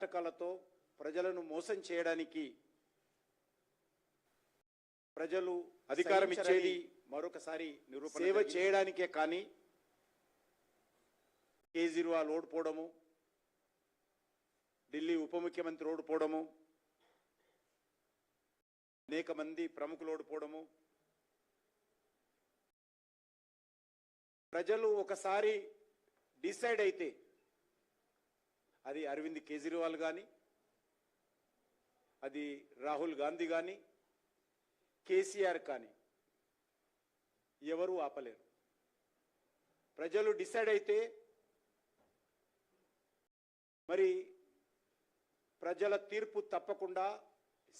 నాటకాలతో ప్రజలను మోసం చేయడానికి ప్రజలు అధికారం ఇచ్చేది మరొకసారి నిరూపణ సేవ చేయడానికే కానీ కేజ్రీవాల్ ఓడిపోవడము ఢిల్లీ ఉప ముఖ్యమంత్రి ఓడిపోవడము అనేక మంది ప్రముఖులు ఓడిపోవడము ప్రజలు ఒకసారి డిసైడ్ అయితే అది అరవింద్ కేజ్రీవాల్ కానీ అది రాహుల్ గాంధీ కానీ కేసీఆర్ కానీ ఎవరు ఆపలేరు. ప్రజలు డిసైడ్ అయితే మరి ప్రజల తీర్పు తప్పకుండా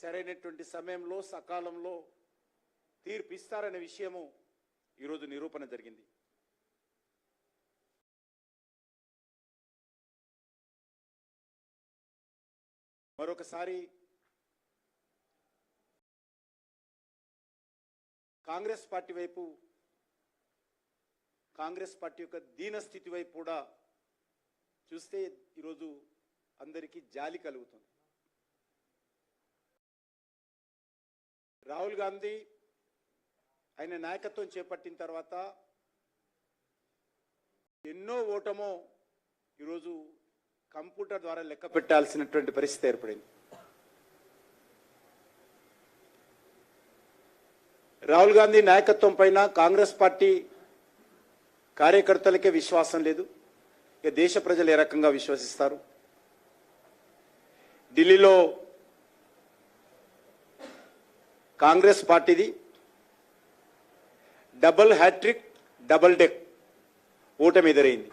సరైనటువంటి సమయంలో సకాలంలో తీర్పు ఇస్తారనే విషయము ఈరోజు నిరూపణ జరిగింది. మరొకసారి కాంగ్రెస్ పార్టీ వైపు కాంగ్రెస్ పార్టీ యొక్క దీనస్థితి వైపు కూడా చూస్తే ఈరోజు అందరికీ జాలి కలుగుతుంది. రాహుల్ గాంధీ ఆయన నాయకత్వం చేపట్టిన తర్వాత ఎన్నో ఓటమో ఈరోజు కంప్యూటర్ ద్వారా లెక్క పెట్టాల్సినటువంటి పరిస్థితి ఏర్పడింది. రాహుల్ గాంధీ నాయకత్వం పైన కాంగ్రెస్ పార్టీ కార్యకర్తలకే విశ్వాసం లేదు. ఇక దేశ ప్రజలు ఏ రకంగా విశ్వసిస్తారు? ఢిల్లీలో కాంగ్రెస్ పార్టీది డబుల్ హ్యాట్రిక్ డబల్ డెక్ ఓటమి ఎదురైంది.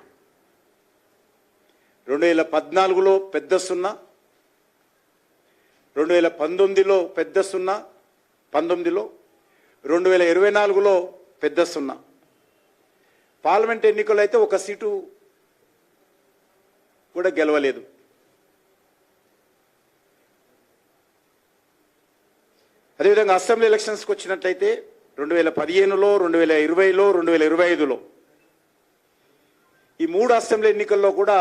రెండు వేల పద్నాలుగులో పెద్ద సున్నా. రెండు వేల పంతొమ్మిదిలో పెద్ద సున్నా. పంతొమ్మిదిలో. రెండు వేల ఇరవై నాలుగులో పెద్ద సున్నా. పార్లమెంట్ ఎన్నికలు అయితే ఒక సీటు కూడా గెలవలేదు. అదేవిధంగా అసెంబ్లీ ఎలక్షన్స్కి వచ్చినట్లయితే రెండు వేల పదిహేనులో రెండు వేల ఇరవైలో రెండు వేల ఇరవై ఐదులో ఈ మూడు అసెంబ్లీ ఎన్నికల్లో కూడా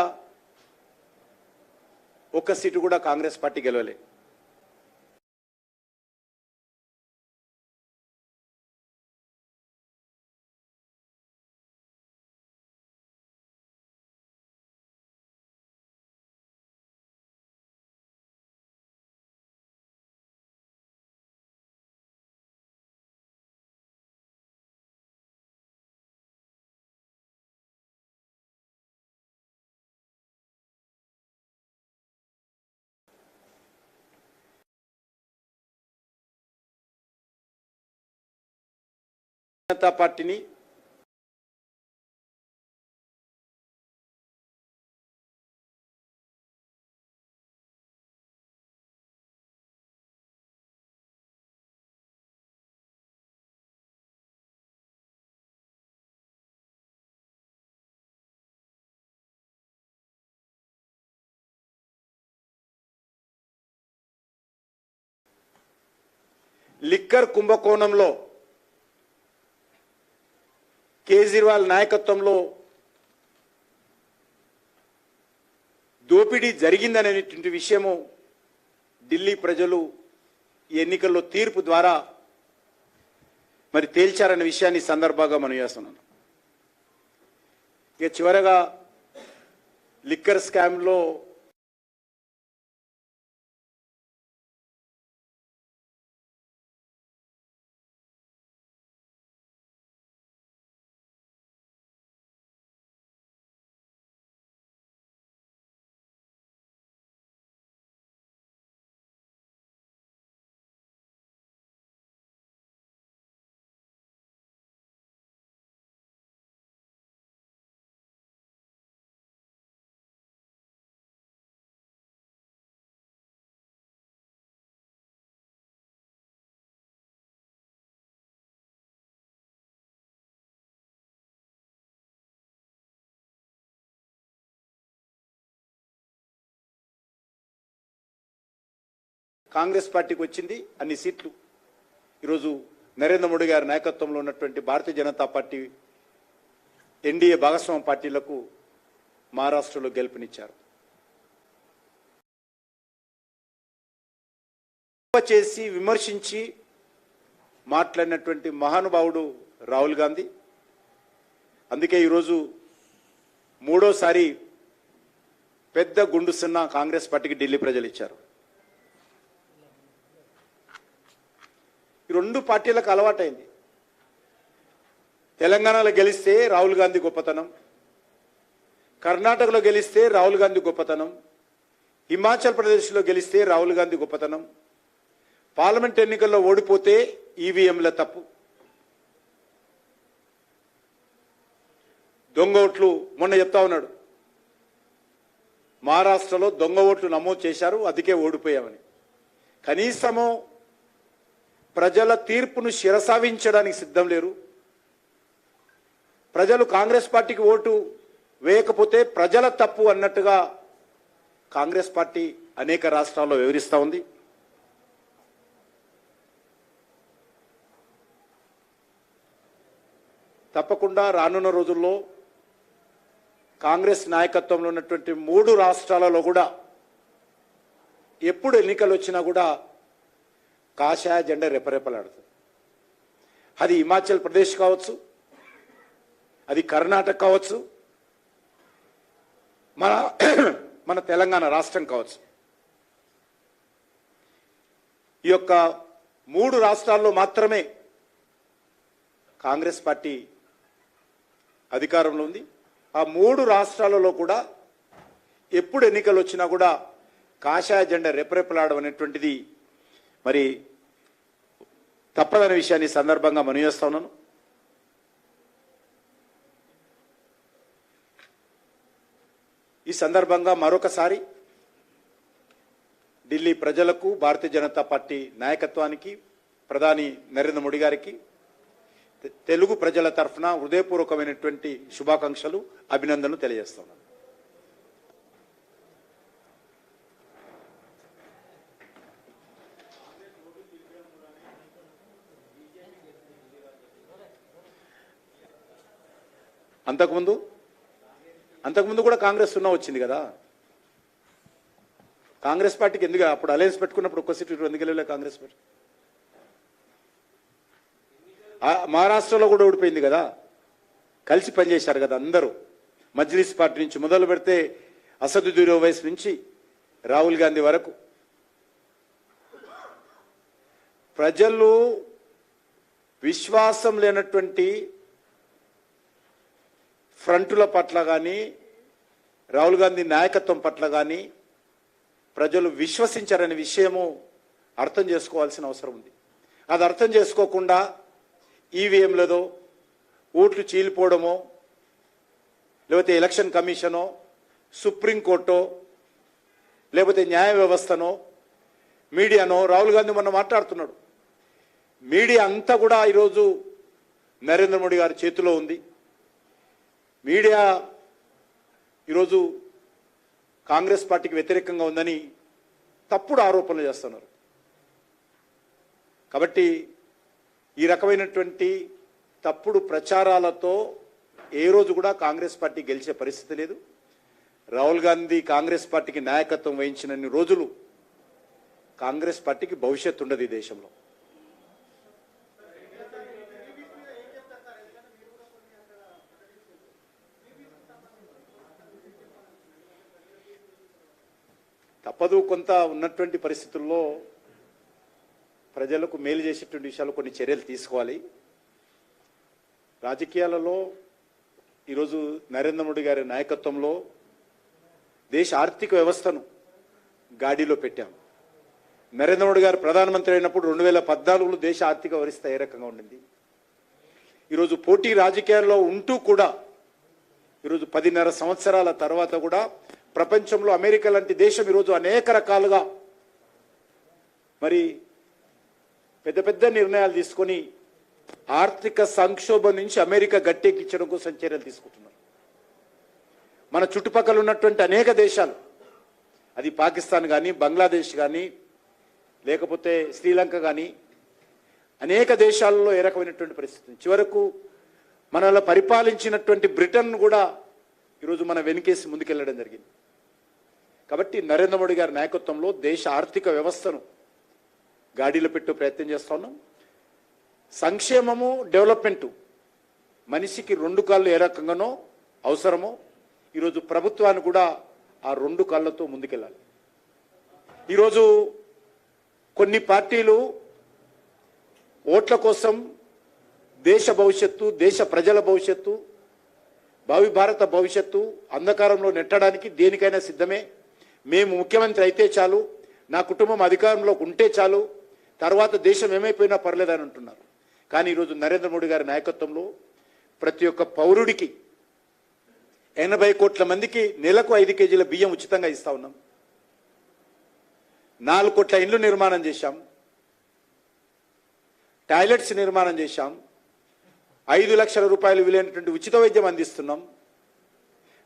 ఒక్క సీటు కూడా కాంగ్రెస్ పార్టీ గెలవలే. జనతా పార్టీని లిక్కర్ కుంభకోణంలో కేజ్రీవాల్ నాయకత్వంలో దోపిడీ జరిగిందనేటువంటి విషయము ఢిల్లీ ప్రజలు ఈ ఎన్నికల్లో తీర్పు ద్వారా మరి తేల్చారనే విషయాన్ని సందర్భంగా మనం చేస్తున్నాను ఇక చివరగా లిక్కర్ స్కామ్లో కాంగ్రెస్ పార్టీకి వచ్చింది అన్ని సీట్లు. ఈరోజు నరేంద్ర మోడీ గారి నాయకత్వంలో ఉన్నటువంటి భారతీయ జనతా పార్టీ ఎన్డీఏ భాగస్వామ్య పార్టీలకు మహారాష్ట్రలో గెలుపునిచ్చారు. చేసి విమర్శించి మాట్లాడినటువంటి మహానుభావుడు రాహుల్ గాంధీ. అందుకే ఈరోజు మూడోసారి పెద్ద గుండు సున్నా కాంగ్రెస్ పార్టీకి ఢిల్లీ ప్రజలు ఇచ్చారు. రెండు పార్టీలకు అలవాటైంది. తెలంగాణలో గెలిస్తే రాహుల్ గాంధీ గొప్పతనం కర్ణాటకలో గెలిస్తే రాహుల్ గాంధీ గొప్పతనం హిమాచల్ ప్రదేశ్లో గెలిస్తే రాహుల్ గాంధీ గొప్పతనం పార్లమెంట్ ఎన్నికల్లో ఓడిపోతే ఈవీఎంల తప్పు. దొంగ ఓట్లు మొన్న చెప్తా ఉన్నాడు. మహారాష్ట్రలో దొంగ ఓట్లు నమోదు చేశారు అందుకే ఓడిపోయామని. కనీసము ప్రజల తీర్పును శిరసావించడానికి సిద్ధం లేరు. ప్రజలు కాంగ్రెస్ పార్టీకి ఓటు వేయకపోతే ప్రజల తప్పు అన్నట్టుగా కాంగ్రెస్ పార్టీ అనేక రాష్ట్రాల్లో వివరిస్తూ ఉంది. తప్పకుండా రానున్న రోజుల్లో కాంగ్రెస్ నాయకత్వంలో ఉన్నటువంటి మూడు రాష్ట్రాలలో కూడా ఎప్పుడు ఎన్నికలు వచ్చినా కూడా కాషాయ జెండా రెపరెపలాడుతుంది. అది హిమాచల్ ప్రదేశ్ కావచ్చు అది కర్ణాటక కావచ్చు మన మన తెలంగాణ రాష్ట్రం కావచ్చు. ఈ యొక్క మూడు రాష్ట్రాల్లో మాత్రమే కాంగ్రెస్ పార్టీ అధికారంలో ఉంది. ఆ మూడు రాష్ట్రాలలో కూడా ఎప్పుడు ఎన్నికలు వచ్చినా కూడా కాషాయ జెండా రెపరెపలాడడం అనేటువంటిది మరి తప్పదనే విషయాన్ని సందర్భంగా మనవి ఉన్నాను. ఈ సందర్భంగా మరొకసారి ఢిల్లీ ప్రజలకు భారతీయ జనతా పార్టీ నాయకత్వానికి ప్రధాని నరేంద్ర మోడీ గారికి తెలుగు ప్రజల తరఫున హృదయపూర్వకమైనటువంటి శుభాకాంక్షలు అభినందనలు తెలియజేస్తున్నాను అంతకుముందు? అంతకుముందు కూడా కాంగ్రెస్ సున్నా వచ్చింది కదా? కాంగ్రెస్ పార్టీకి ఎందుకు అప్పుడు అలయన్స్ పెట్టుకున్నప్పుడు ఒక్క సీటు ఎందుకు వెళ్ళలే కాంగ్రెస్ పార్టీ? మహారాష్ట్రలో కూడా ఓడిపోయింది కదా? కలిసి పనిచేశారు కదా అందరూ. మజ్లిస్ పార్టీ నుంచి మొదలు పెడితే అసదుద్దీన్ ఓవైస్ నుంచి రాహుల్ గాంధీ వరకు. ప్రజలు విశ్వాసం లేనటువంటి ఫ్రంటుల పట్ల కానీ రాహుల్ గాంధీ నాయకత్వం పట్ల కానీ ప్రజలు విశ్వసించారనే విషయము అర్థం చేసుకోవాల్సిన అవసరం ఉంది. అది అర్థం చేసుకోకుండా ఈవీఎంలదో ఓట్లు చీలిపోవడమో లేకపోతే ఎలక్షన్ కమిషనో సుప్రీంకోర్టో లేకపోతే న్యాయ వ్యవస్థనో మీడియానో రాహుల్ గాంధీ మొన్న మాట్లాడుతున్నాడు. మీడియా అంతా కూడా ఈరోజు నరేంద్ర మోడీ గారి చేతిలో ఉంది. మీడియా ఈరోజు కాంగ్రెస్ పార్టీకి వ్యతిరేకంగా ఉందని తప్పుడు ఆరోపణలు చేస్తున్నారు. కాబట్టి ఈ రకమైనటువంటి తప్పుడు ప్రచారాలతో ఏ రోజు కూడా కాంగ్రెస్ పార్టీ గెలిచే పరిస్థితి లేదు. రాహుల్ గాంధీ కాంగ్రెస్ పార్టీకి నాయకత్వం వహించినన్ని రోజులు కాంగ్రెస్ పార్టీకి భవిష్యత్తు ఉండదు ఈ దేశంలో. తప్పదు కొంత ఉన్నటువంటి పరిస్థితుల్లో ప్రజలకు మేలు చేసేటువంటి విషయాలు కొన్ని చర్యలు తీసుకోవాలి. రాజకీయాలలో ఈరోజు నరేంద్ర మోడీ గారి నాయకత్వంలో దేశ ఆర్థిక వ్యవస్థను గాడిలో పెట్టాం. నరేంద్ర మోడీ గారు ప్రధానమంత్రి అయినప్పుడు రెండు వేల పద్నాలుగులో దేశ ఆర్థిక వ్యవస్థ ఏ రకంగా ఉండింది? ఈరోజు పోటీ రాజకీయాల్లో ఉంటూ కూడా ఈరోజు పదిన్నర సంవత్సరాల తర్వాత కూడా ప్రపంచంలో అమెరికా లాంటి దేశం ఈరోజు అనేక రకాలుగా మరి పెద్ద పెద్ద నిర్ణయాలు తీసుకొని ఆర్థిక సంక్షోభం నుంచి అమెరికా గట్టెక్కించడం కోసం చర్యలు తీసుకుంటున్నారు. మన చుట్టుపక్కల ఉన్నటువంటి అనేక దేశాలు అది పాకిస్తాన్ కానీ బంగ్లాదేశ్ కానీ లేకపోతే శ్రీలంక కానీ అనేక దేశాలలో ఏ రకమైనటువంటి పరిస్థితి చివరకు మనలో పరిపాలించినటువంటి బ్రిటన్ కూడా ఈరోజు మన వెనుకేసి ముందుకెళ్ళడం జరిగింది. కాబట్టి నరేంద్ర మోడీ గారి నాయకత్వంలో దేశ ఆర్థిక వ్యవస్థను గాడిలో పెట్టే ప్రయత్నం చేస్తా ఉన్నాం. సంక్షేమము డెవలప్మెంటు మనిషికి రెండు కాళ్ళు ఏ రకంగానో అవసరమో ఈరోజు ప్రభుత్వాన్ని కూడా ఆ రెండు కాళ్ళతో ముందుకెళ్ళాలి. ఈరోజు కొన్ని పార్టీలు ఓట్ల కోసం దేశ భవిష్యత్తు దేశ ప్రజల భవిష్యత్తు భావి భారత భవిష్యత్తు అంధకారంలో నెట్టడానికి దేనికైనా సిద్ధమే. మేము ముఖ్యమంత్రి అయితే చాలు నా కుటుంబం అధికారంలో ఉంటే చాలు తర్వాత దేశం ఏమైపోయినా పర్లేదని అంటున్నారు. కానీ ఈరోజు నరేంద్ర మోడీ గారి నాయకత్వంలో ప్రతి ఒక్క పౌరుడికి ఎనభై కోట్ల మందికి నెలకు ఐదు కేజీల బియ్యం ఉచితంగా ఇస్తా ఉన్నాం. నాలుగు కోట్ల ఇండ్లు నిర్మాణం చేశాం. టాయిలెట్స్ నిర్మాణం చేశాం. ఐదు లక్షల రూపాయలు విలువైనటువంటి ఉచిత వైద్యం అందిస్తున్నాం.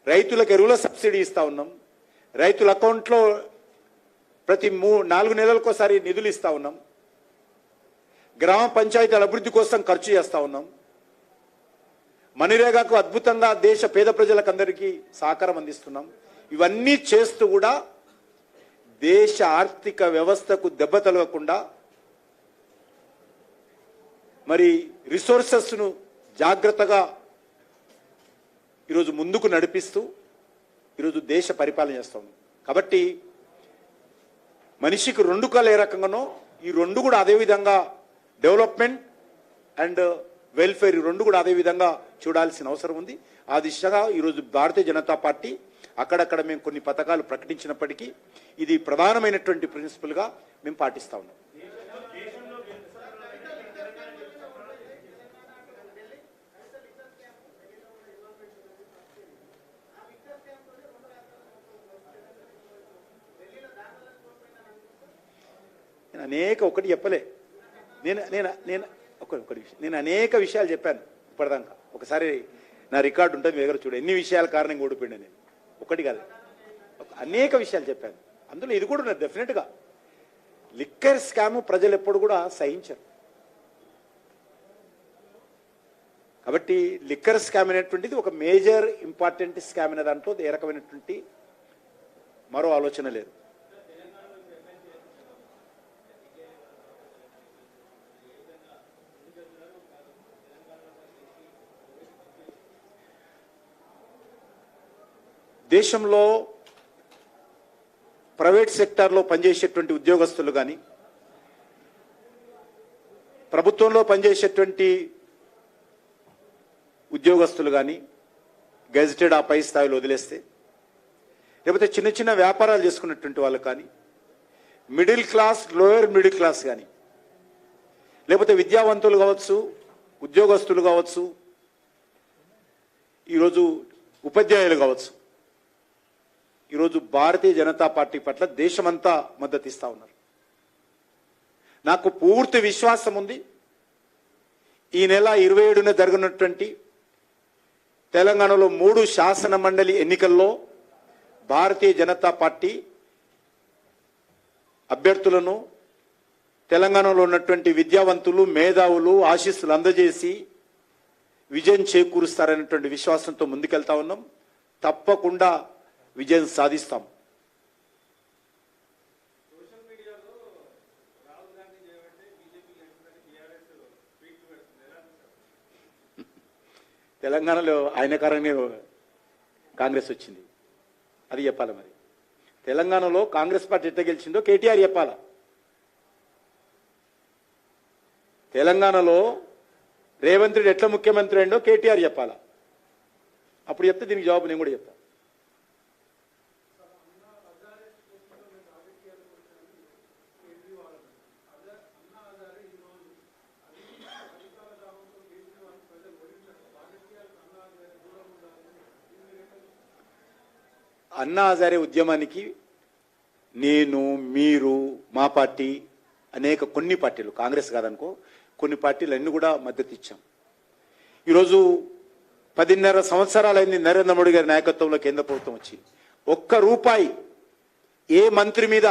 రైతులకు ఎరువుల సబ్సిడీ ఇస్తా ఉన్నాం. రైతుల అకౌంట్లో ప్రతి మూ నాలుగు నెలలకోసారి నిధులు ఇస్తూ ఉన్నాం. గ్రామ పంచాయతీల అభివృద్ధి కోసం ఖర్చు చేస్తా ఉన్నాం. మనరేగాకు అద్భుతంగా దేశ పేద ప్రజలకు అందరికీ సహకారం అందిస్తున్నాం. ఇవన్నీ చేస్తూ కూడా దేశ ఆర్థిక వ్యవస్థకు దెబ్బ తలవకుండా మరి రిసోర్సెస్ను జాగ్రత్తగా ఈరోజు ముందుకు నడిపిస్తూ ఈరోజు దేశ పరిపాలన చేస్తాం కాబట్టి మనిషికి రెండు కళ్ళు ఏ రకంగానో ఈ రెండు కూడా అదే విధంగా డెవలప్మెంట్ అండ్ వెల్ఫేర్ ఈ రెండు కూడా అదే విధంగా చూడాల్సిన అవసరం ఉంది. ఆ దిశగా ఈరోజు భారతీయ జనతా పార్టీ అక్కడక్కడ మేము కొన్ని పథకాలు ప్రకటించినప్పటికీ ఇది ప్రధానమైనటువంటి ప్రిన్సిపల్గా మేము పాటిస్తా ఉన్నాం నేను అనేక ఒకటి చెప్పలే. నేను నేను నేను ఒకటి ఒకటి విషయం నేను అనేక విషయాలు చెప్పాను ఇప్పటిదాకా. ఒకసారి నా రికార్డు ఉంటుంది మీ దగ్గర చూడు. ఎన్ని విషయాల కారణంగా ఓడిపోయినా నేను? ఒకటి కాదు. అనేక విషయాలు చెప్పాను. అందులో ఇది కూడా ఉన్నది డెఫినెట్గా లిక్కర్ స్కామ్ ప్రజలు ఎప్పుడు కూడా సహించరు. కాబట్టి లిక్కర్ స్కామ్ అనేటువంటిది ఒక మేజర్ ఇంపార్టెంట్ స్కామ్ అనే దాంట్లో ఏ రకమైనటువంటి మరో ఆలోచన లేదు. దేశంలో ప్రైవేట్ సెక్టార్లో పనిచేసేటువంటి ఉద్యోగస్తులు కానీ ప్రభుత్వంలో పనిచేసేటువంటి ఉద్యోగస్తులు కానీ గెజిటెడ్ ఆ పై స్థాయిలో వదిలేస్తే లేకపోతే చిన్న చిన్న వ్యాపారాలు చేసుకున్నటువంటి వాళ్ళు కానీ middle class lower middle class కానీ లేకపోతే విద్యావంతులు కావచ్చు ఉద్యోగస్తులు కావచ్చు ఈరోజు ఉపాధ్యాయులు కావచ్చు ఈరోజు భారతీయ జనతా పార్టీ పట్ల దేశమంతా మద్దతు ఇస్తా ఉన్నారు. నాకు పూర్తి విశ్వాసం ఉంది. ఈ నెల ఇరవై ఏడున జరిగినటువంటి తెలంగాణలో మూడు శాసన మండలి ఎన్నికల్లో భారతీయ జనతా పార్టీ అభ్యర్థులను తెలంగాణలో ఉన్నటువంటి విద్యావంతులు మేధావులు ఆశీస్సులు అందజేసి విజయం చేకూరుస్తారనేటువంటి విశ్వాసంతో ముందుకెళ్తా ఉన్నాం. తప్పకుండా విజయం సాధిస్తాం. తెలంగాణలో ఆయన కారణంగా కాంగ్రెస్ వచ్చింది. అది చెప్పాలి మరి? తెలంగాణలో కాంగ్రెస్ పార్టీ ఎట్లా గెలిచిందో కేటీఆర్ చెప్పాలా? తెలంగాణలో రేవంత్ రెడ్డి ఎట్లా ముఖ్యమంత్రి అయిందో కేటీఆర్ చెప్పాలా? అప్పుడు చెప్తే దీనికి జవాబు నేను కూడా చెప్తా. అన్నా హజారే ఉద్యమానికి నేను మీరు మా పార్టీ అనేక కొన్ని పార్టీలు కాంగ్రెస్ కాదనుకో కొన్ని పార్టీలు అన్ని కూడా మద్దతు ఇచ్చాం. ఈరోజు పదిన్నర సంవత్సరాలైంది నరేంద్ర మోడీ గారి నాయకత్వంలో కేంద్ర ప్రభుత్వం వచ్చి ఒక్క రూపాయి ఏ మంత్రి మీద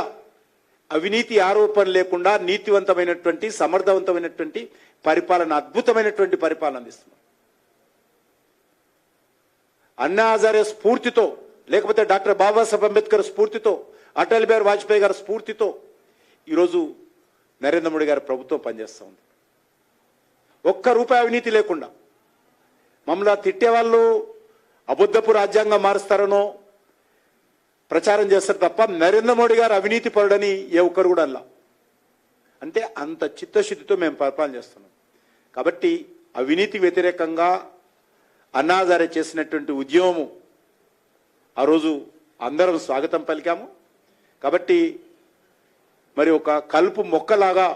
అవినీతి ఆరోపణ లేకుండా నీతివంతమైనటువంటి సమర్థవంతమైనటువంటి పరిపాలన అద్భుతమైనటువంటి పరిపాలన అందిస్తున్నాం. అన్నా హజారే స్ఫూర్తితో లేకపోతే డాక్టర్ బాబాసాహెబ్ అంబేద్కర్ స్ఫూర్తితో అటల్ బిహారీ వాజ్పేయి గారి స్ఫూర్తితో ఈరోజు నరేంద్ర మోడీ గారి ప్రభుత్వం పనిచేస్తూ ఉంది. ఒక్క రూపాయి అవినీతి లేకుండా మమ్మల్ని తిట్టేవాళ్ళు అబద్ధపు రాజ్యాంగం మారుస్తారనో ప్రచారం చేస్తారు తప్ప నరేంద్ర మోడీ గారు అవినీతి పరుడని ఏ ఒక్కరు కూడా అల్లా అంటే అంత చిత్తశుద్ధితో మేము పరిపాలన చేస్తున్నాం. కాబట్టి అవినీతి వ్యతిరేకంగా అన్నాదారి చేసినటువంటి ఉద్యమము ఆ రోజు అందరం స్వాగతం పలికాము. కాబట్టి మరి ఒక కలుపు మొక్కలాగా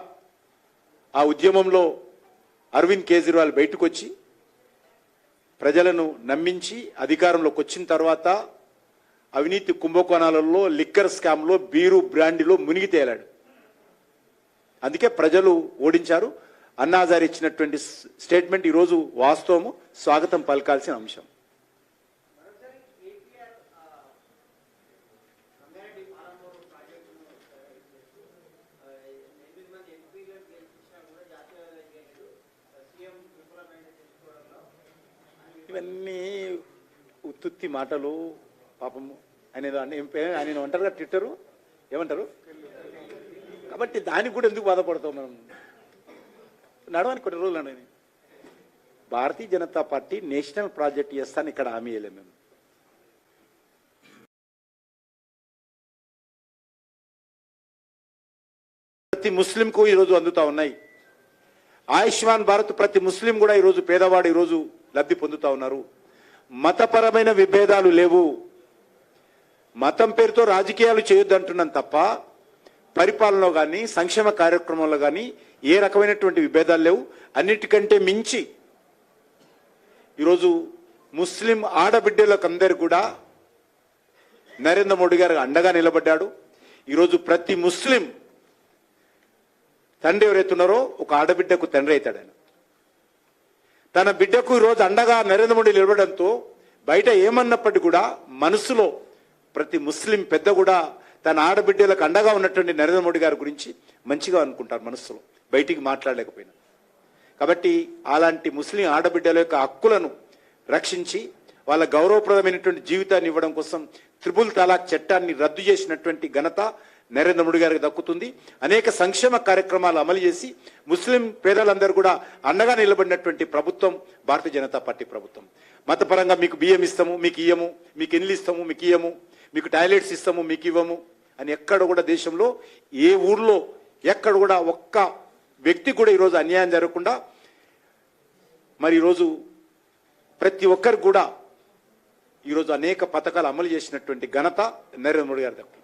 ఆ ఉద్యమంలో అరవింద్ కేజ్రీవాల్ బయటకు వచ్చి ప్రజలను నమ్మించి అధికారంలోకి వచ్చిన తర్వాత అవినీతి కుంభకోణాలలో లిక్కర్ స్కామ్లో బీరు బ్రాండిలో మునిగి తేలాడు. అందుకే ప్రజలు ఓడించారు. అన్నాజారి ఇచ్చినటువంటి స్టేట్మెంట్ ఈరోజు వాస్తవము. స్వాగతం పలకాల్సిన అంశం మరోసారి కేటీఆర్ ఆ, రంగారెడ్డి పాలమూరు ప్రాజెక్టును ఆ, చేస్తూ, ఆ, ఎనిమిది మంది ఎంపీలను గెలిపించినా కూడా జాతీయ చేయలేదు ఆ, సీఎం విఫలమైన చేసుకోవడంలో అని ఇవన్నీ ఉత్తుత్తి మాటలు పాపము ఆయన ఆయన అంటారు కదా ట్విట్టరు ఏమంటారు? కాబట్టి దానికి కూడా ఎందుకు బాధపడతాం మనం? నడవని కొన్ని రోజులు నడవని. Bharatiya Janata Party national project చేస్తాను ఇక్కడ హామీ వేయలేము మేము. ప్రతి ముస్లింకు ఈరోజు అందుతా ఉన్నాయి. ఆయుష్మాన్ భారత్ ప్రతి ముస్లిం కూడా ఈరోజు పేదవాడు ఈరోజు లబ్ధి పొందుతా ఉన్నారు. మతపరమైన విభేదాలు లేవు. మతం పేరుతో రాజకీయాలు చేయొద్దంటున్నాం తప్ప పరిపాలనలో కానీ సంక్షేమ కార్యక్రమంలో కానీ ఏ రకమైనటువంటి విభేదాలు లేవు. అన్నిటికంటే మించి ఈరోజు ముస్లిం ఆడబిడ్డలకు అందరు కూడా నరేంద్ర మోడీ గారు అండగా నిలబడ్డాడు. ఈరోజు ప్రతి ముస్లిం తండ్రి ఎవరైతున్నారో ఒక ఆడబిడ్డకు తండ్రి అవుతాడు ఆయన తన బిడ్డకు ఈరోజు అండగా నరేంద్ర మోడీ నిలబడంతో బయట ఏమన్నప్పటికీ కూడా మనసులో ప్రతి ముస్లిం పెద్ద కూడా తన ఆడబిడ్డలకు అండగా ఉన్నటువంటి నరేంద్ర మోడీ గారి గురించి మంచిగా అనుకుంటారు మనసులో. బయటికి మాట్లాడలేకపోయినా. కాబట్టి అలాంటి ముస్లిం ఆడబిడ్డల యొక్క హక్కులను రక్షించి వాళ్ళ గౌరవప్రదమైనటువంటి జీవితాన్ని ఇవ్వడం కోసం త్రిపుల్ తలాక్ చట్టాన్ని రద్దు చేసినటువంటి ఘనత నరేంద్ర మోడీ గారికి దక్కుతుంది. అనేక సంక్షేమ కార్యక్రమాలు అమలు చేసి ముస్లిం పేదలందరూ కూడా అండగా నిలబడినటువంటి ప్రభుత్వం భారతీయ జనతా పార్టీ ప్రభుత్వం. మతపరంగా మీకు బియ్యం ఇస్తాము మీకు ఇయ్యము మీకు ఇల్లు ఇస్తాము మీకు ఇయ్యము మీకు టాయిలెట్స్ ఇస్తాము మీకు ఇవ్వము అని ఎక్కడ కూడా దేశంలో ఏ ఊర్లో ఎక్కడ కూడా ఒక్క వ్యక్తి కూడా ఈరోజు అన్యాయం జరగకుండా మరి ఈరోజు ప్రతి ఒక్కరికి కూడా ఈరోజు అనేక పథకాలు అమలు చేసినటువంటి ఘనత నరేంద్ర మోడీ గారి దక్కుతుంది